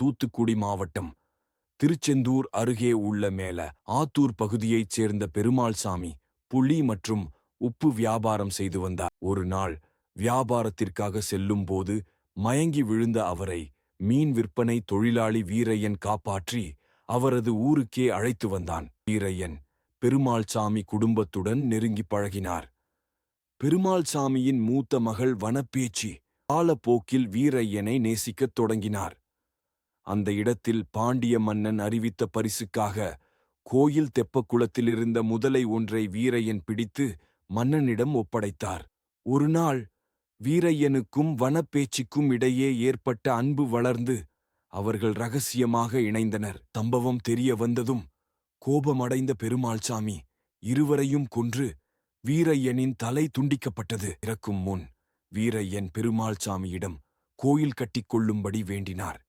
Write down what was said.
தூத்துக்குடி மாவட்டம். திருச்செந்தூர் அருகே உள்ள மேல ஆத்தூர் பகுதியைச் சேர்ந்த பெருமாள்சாமி புளி மற்றும் உப்பு வியாபாரம் செய்து வந்தார். ஒரு நாள் வியாபாரத்திற்காக செல்லும்போது மயங்கி விழுந்த அவரை மீன் விற்பனை தொழிலாளி வீரையன் காப்பாற்றி அவரது ஊருக்கே அழைத்து வந்தான். வீரையன் பெருமாள்சாமி குடும்பத்துடன் நெருங்கி பழகினார். பெருமாள்சாமியின் மூத்த மகள் வனப்பேச்சி காலப்போக்கில் வீரையனை நேசிக்கத் தொடங்கினார். அந்த இடத்தில் பாண்டிய மன்னன் அறிவித்த பரிசுக்காக கோயில் தெப்பக்குளத்தில் இருந்த முதலை ஒன்றை வீரையன் பிடித்து மன்னனிடம் ஒப்படைத்தார். ஒருநாள் வீரையனுக்கும் வனப்பேச்சுக்கும் இடையே ஏற்பட்ட அன்பு வளர்ந்து அவர்கள் ரகசியமாக இணைந்தனர். சம்பவம் தெரிய வந்ததும் கோபமடைந்த பெருமாள்சாமி இருவரையும் கொன்று வீரையனின் தலை துண்டிக்கப்பட்டது. இறக்கும் முன் வீரையன் பெருமாள்சாமியிடம் கோயில் கட்டிக் கொள்ளும்படி வேண்டினார்.